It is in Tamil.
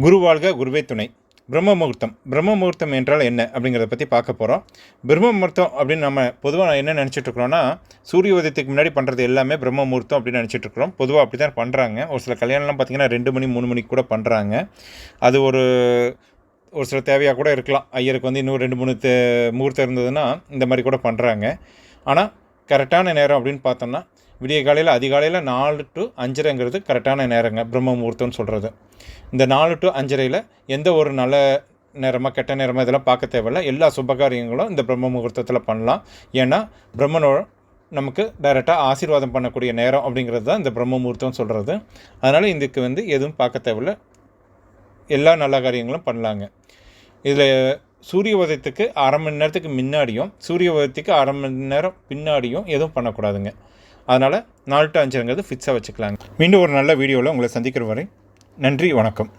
குரு வாழ்க குருவே துணை. பிரம்ம முகூர்த்தம் பிரம்ம முகூர்த்தம் என்றால் என்ன அப்படிங்கிறத பற்றி பார்க்க போகிறோம் பிரம்ம முகூர்த்தம் அப்படின்னு நம்ம பொதுவாக என்ன நினச்சிட்ருக்குறோன்னா சூரிய உதயத்துக்கு முன்னாடி பண்ணுறது எல்லாமே பிரம்ம முகூர்த்தம் அப்படின்னு நினச்சிட்டு இருக்கிறோம். பொதுவாக அப்படி தான் பண்ணுறாங்க ஒரு சில கல்யாணம்லாம் பார்த்திங்கன்னா ரெண்டு மணி மூணு மணிக்கு கூட பண்ணுறாங்க அது ஒரு ஒரு சில தேவையாக கூட இருக்கலாம். ஐயருக்கு வந்து இன்னும் ரெண்டு மூணு தே முகூர்த்தம் இருந்ததுன்னா இந்த மாதிரி கூட பண்ணுறாங்க ஆனால் கரெக்டான நேரம் அப்படின்னு பார்த்தோம்னா விடிய காலையில் அதிகாலையில் நாலு டு அஞ்சரைங்கிறது கரெக்டான நேரங்க பிரம்ம முகூர்த்தம்னு சொல்கிறது இந்த நாலு டு அஞ்சரையில் எந்த ஒரு நல்ல நேரமாக கெட்ட நேரமாக இதெல்லாம் பார்க்க தேவையில்ல. எல்லா சுபகாரியங்களும் இந்த பிரம்ம முகூர்த்தத்தில் பண்ணலாம். ஏன்னா பிரம்மனோட நமக்கு டைரெக்டாக ஆசீர்வாதம் பண்ணக்கூடிய நேரம் அப்படிங்கிறது தான் இந்த பிரம்ம முகூர்த்தம் சொல்கிறது அதனால் இதுக்கு வந்து எதுவும் பார்க்க தேவையில்ல. எல்லா நல்ல காரியங்களும் பண்ணலாங்க. இதில் சூரிய உதயத்துக்கு அரை மணி நேரத்துக்கு முன்னாடியும் சூரிய உதயத்துக்கு அரை மணி நேரம் பின்னாடியும் எதுவும் பண்ணக்கூடாதுங்க. அதனால் நாலு டு அஞ்சுங்கிறது ஃபிக்ஸாக வச்சுக்கலாங்க. மீண்டும் ஒரு நல்ல வீடியோவில் உங்களை சந்திக்கிற வரை நன்றி வணக்கம்.